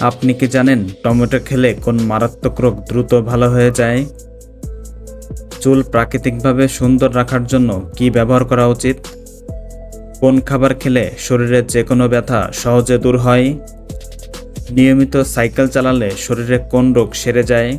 আপনি কি জানেন টমেটো খেলে কোন মারাত্মক রোগ দ্রুত ভালো হয়ে যায়? চুল প্রাকৃতিকভাবে সুন্দর রাখার জন্য কি ব্যবহার করা উচিত? কোন খাবার খেলে শরীরের যে কোনো ব্যথা সহজে দূর হয়? নিয়মিত সাইকেল চালালে শরীরে কোন রোগ সেরে যায়?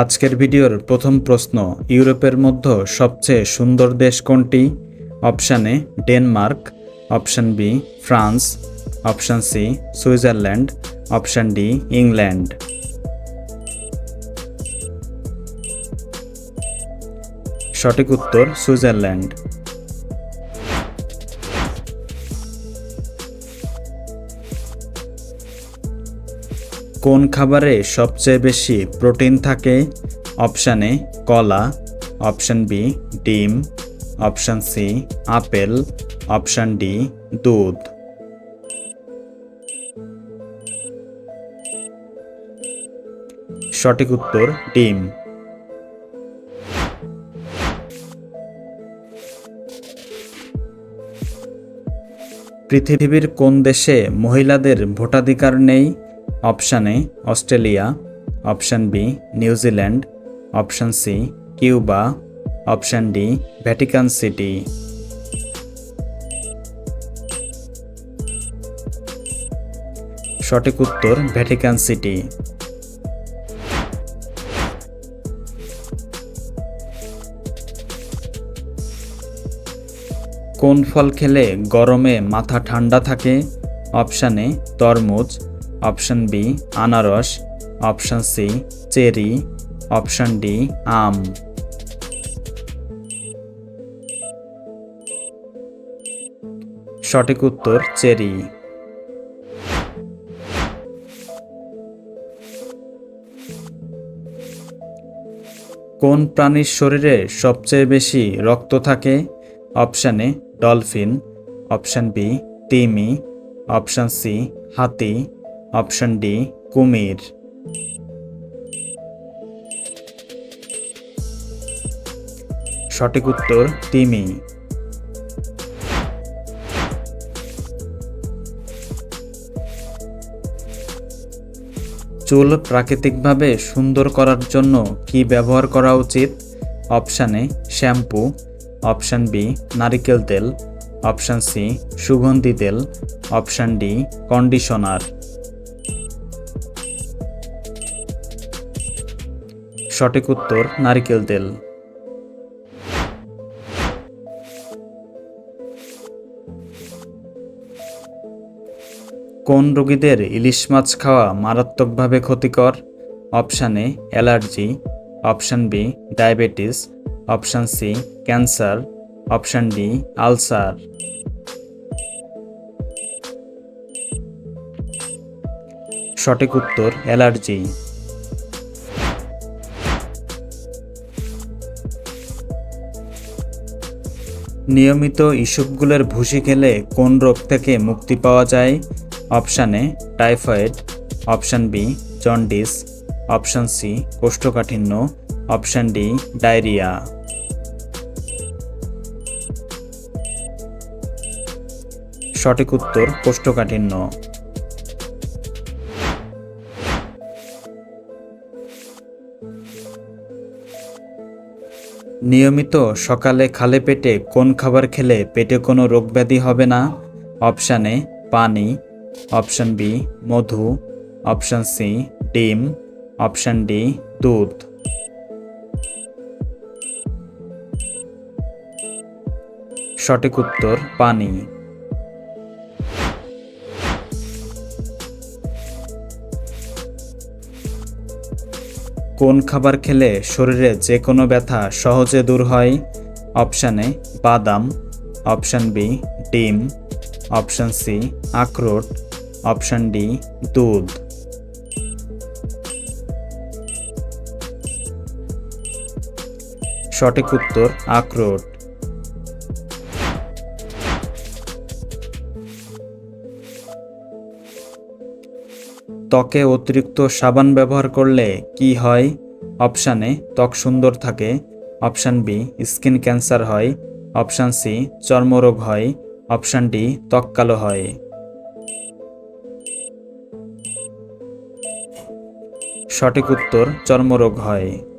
আজকের ভিডিওর প্রথম প্রশ্ন, ইউরোপের মধ্যে সবচেয়ে সুন্দর দেশ কোনটি? Option A, Denmark, option B, France, option C, Switzerland, option D, England. সঠিক উত্তর, সুইজারল্যান্ড। কোন খাবারে সবচেয়ে বেশি প্রোটিন থাকে? অপশান এ, কলা। অপশান বি, ডিম। Option C, apple. Option D, দুধ। সঠিক উত্তর, ডিম। পৃথিবীর কোন দেশে মহিলাদের ভোটাধিকার নেই? Option A, Australia, option B New Zealand option C, Cuba, option D, Vatican city. সঠিক উত্তর, ভ্যাটিকান সিটি। কোন ফল খেলে গরমে মাথা ঠান্ডা থাকে? অপশান এ, তরমুজ অপশান বি, আনারস, option C, cherry, option D, আম। সঠিক উত্তর, চেরি। কোন প্রাণীর শরীরে সবচেয়ে বেশি রক্ত থাকে? Option A, dolphin. Option B, তিমি। অপশান সি, হাতি। অপশান ডি, কুমির। সঠিক উত্তর, তিমি। চুল প্রাকৃতিকভাবে সুন্দর করার জন্য কি ব্যবহার করা উচিত? Option A, shampoo. Option B, নারিকেল তেল। অপশান সি, সুগন্ধি তেল। Option D, conditioner. সঠিক উত্তর, নারিকেল তেল। কোন রোগীদের ইলিশ মাছ খাওয়া মারাত্মকভাবে ক্ষতিকর? Option A, allergy. Option B, diabetes. Option C, cancer. Option D, ulcer. সঠিক উত্তর, অ্যালার্জি। নিয়মিত ইসবগুলের ভুসি খেলে কোন রোগ থেকে মুক্তি পাওয়া যায়? Option A, typhoid, option B, jaundice, option C, কোষ্ঠকাঠিন্য, অপশান ডি, ডায়রিয়া। সঠিক উত্তর, কোষ্ঠকাঠিন্য। নিয়মিত সকালে খালে পেটে কোন খাবার খেলে পেটে কোনো রোগ ব্যাধি হবে না? অপশান এ, পানি। অপশান বি, মধু। অপশান সি, ডিম। অপশান ডি, দুধ। সঠিক উত্তর, পানি। কোন খাবার খেলে শরীরে যে কোনো ব্যথা সহজে দূর হয়? অপশান এ, বাদাম। অপশান বি, ডিম। অপশান সি, আখরোট। অপশান ডি, দুধ। সঠিক উত্তর, আখরোট। ত্বকে অতিরিক্ত সাবান ব্যবহার করলে কি হয়? অপশানে ত্বক সুন্দর থাকে। অপশান বি, স্কিন ক্যান্সার হয়। অপশান সি, চর্মরোগ হয়। অপশান ডি, ত্বক কালো হয়। সঠিক উত্তর, চর্মরোগ হয়।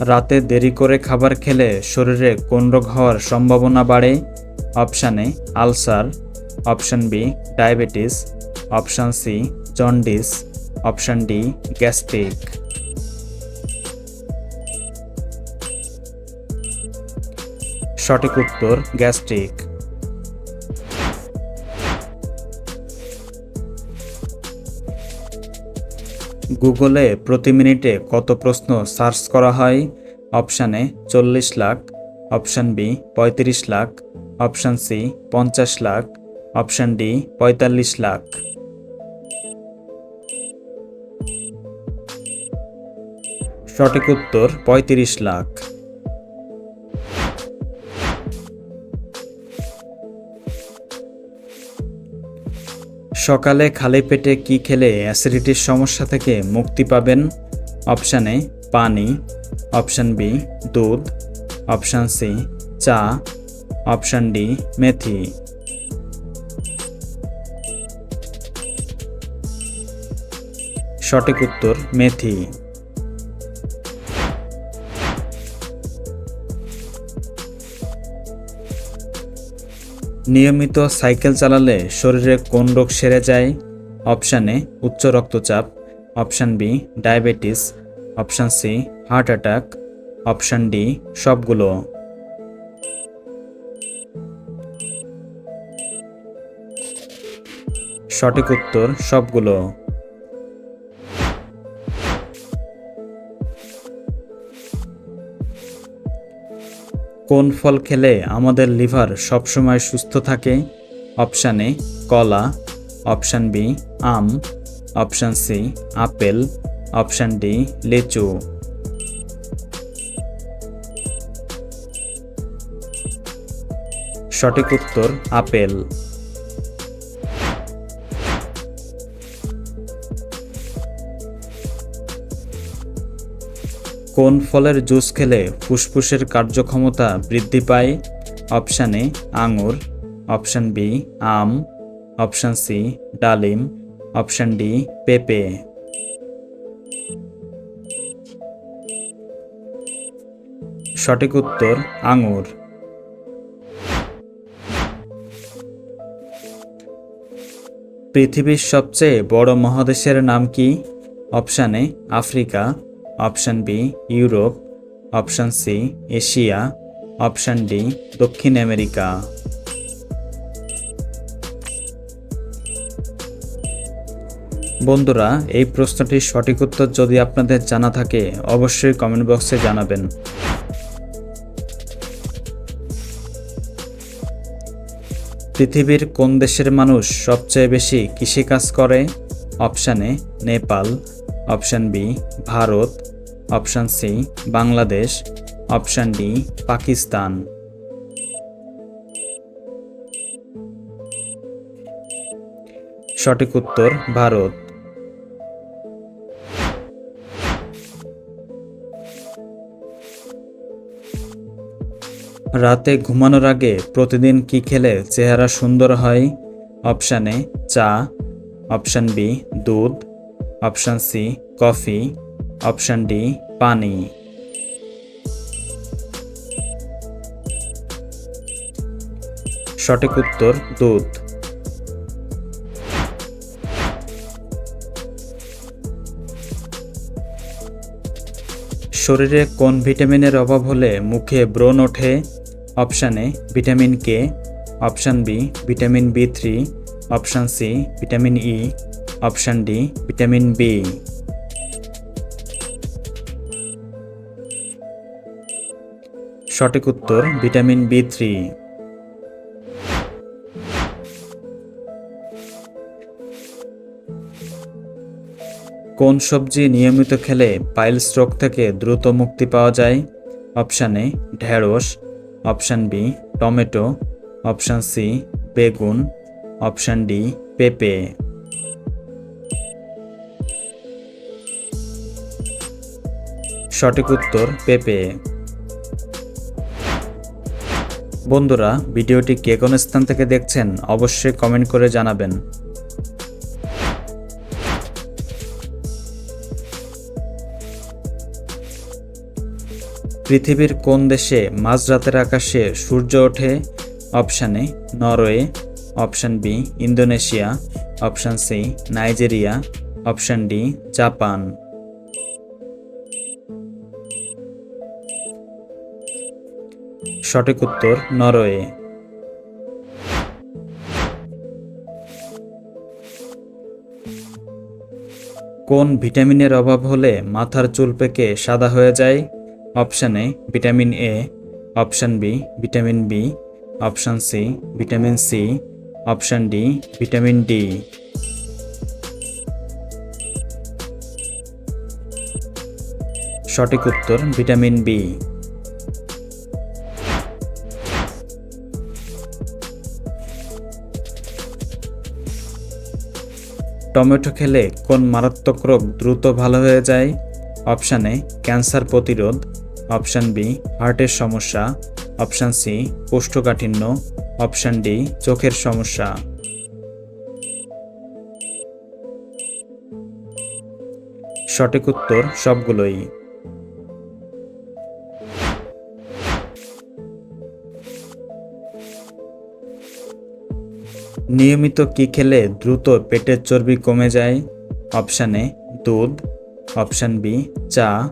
রাতে দেরি করে খাবার খেলে শরীরে কোন রোগ হওয়ার সম্ভাবনা বাড়ে। Option A, ulcer. Option B, diabetes. Option C, jaundice. Option D, gastric. সঠিক উত্তর, গ্যাস্ট্রিক। গুগলে প্রতি মিনিটে কত প্রশ্ন সার্চ করা হয়? অপশানে চল্লিশ লাখ, অপশান বি পঁয়ত্রিশ লাখ, অপশান সি পঞ্চাশ লাখ, অপশান ডি পঁয়তাল্লিশ লাখ। সঠিক উত্তর পঁয়ত্রিশ লাখ। সকালে খালি পেটে কি খেলে অ্যাসিডিটির সমস্যা থেকে মুক্তি পাবেন? অপশান এ, পানি। অপশান বি, দুধ। অপশান সি, চা। অপশান ডি, মেথি। সঠিক উত্তর, মেথি। নিয়মিত সাইকেল চালালে শরীরে কোন রোগ সেরে যায়? অপশানে উচ্চ রক্তচাপ, option B, diabetes, option C, heart attack, option D, সবগুলো। সঠিক উত্তর সবগুলো। কোন ফল খেলে আমাদের লিভার সবসময় সুস্থ থাকে? অপশান এ, কলা। অপশান বি, আম। Option C, apple. Option D, লেচু। সঠিক উত্তর, আপেল। কোন ফলের জুস খেলে ফুসফুসের কার্যক্ষমতা বৃদ্ধি পায়? অপশান এ, আঙুর। অপশান বি, আম। অপশান সি, ডালিম। অপশান ডি, পেঁপে। সঠিক উত্তর, আঙুর। পৃথিবীর সবচেয়ে বড় মহাদেশের নাম কি? Option Africa. Option B, Europe, option C, Asia, option D, দক্ষিণ আমেরিকা। বন্ধুরা, এই প্রশ্নটির সঠিক উত্তর যদি আপনাদের জানা থাকে, অবশ্যই কমেন্ট বক্সে জানাবেন। পৃথিবীর কোন দেশের মানুষ সবচেয়ে বেশি কৃষিকাজ করে? Option Nepal, option B, Bharat option C, Bangladesh. Option D, Pakistan. সঠিক উত্তর, ভারত। রাতে ঘুমানোর আগে প্রতিদিন কি খেলে চেহারা সুন্দর হয়? অপশানে চা। অপশান বি, দুধ। Option C, coffee. Option D পানি সঠিক উত্তর, দুধ। শরীরে কোন ভিটামিনের অভাব হলে মুখে ব্রণ ওঠে? Option A vitamin K option B vitamin B three option C vitamin E option D vitamin B সঠিক উত্তর ভিটামিন বি থ্রি কোন সবজি নিয়মিত খেলে পাইলস রোগ থেকে দ্রুত মুক্তি পাওয়া যায়? অপশান এ, ঢেঁড়স। Option B, tomato. Option C, বেগুন। অপশান ডি, পেঁপে। সঠিক উত্তর পেঁপে। বন্ধুরা, ভিডিওটি কে কোন স্থান থেকে দেখছেন অবশ্যই কমেন্ট করে জানাবেন। পৃথিবীর কোন দেশে মাঝরাতের আকাশে সূর্য ওঠে? Option Norway. Option B, Indonesia. Option C, Nigeria. Option D, Japan. সঠিক উত্তর নরওয়ে। কোন ভিটামিনের অভাব হলে মাথার চুল পেকে সাদা হয়ে যায়? Option A, vitamin A. Option B, vitamin B. Option C, vitamin C. Option D, vitamin D. সঠিক উত্তর ভিটামিন বি। টমেটো খেলে কোন মারাত্মক রোগ দ্রুত ভালো হয়ে যায়? অপশান এ, ক্যান্সার প্রতিরোধ। অপশান বি, হার্টের সমস্যা। অপশান সি, কোষ্ঠকাঠিন্য। অপশান ডি, চোখের সমস্যা। সঠিক উত্তর সবগুলোই। নিয়মিত কি খেলে দ্রুত পেটের চর্বি কমে যায়? অপশান এ, দুধ। অপশান বি, চা।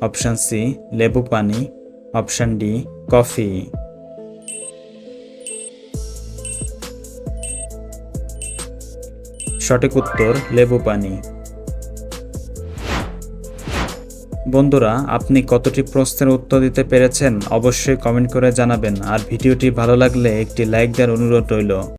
অপশান সি, লেবু পানি। Option D, coffee. সঠিক উত্তর, লেবু পানি। বন্ধুরা, আপনি কতটি প্রশ্নের উত্তর দিতে পেরেছেন অবশ্যই কমেন্ট করে জানাবেন। আর ভিডিওটি ভালো লাগলে একটি লাইক দেওয়ার অনুরোধ রইল।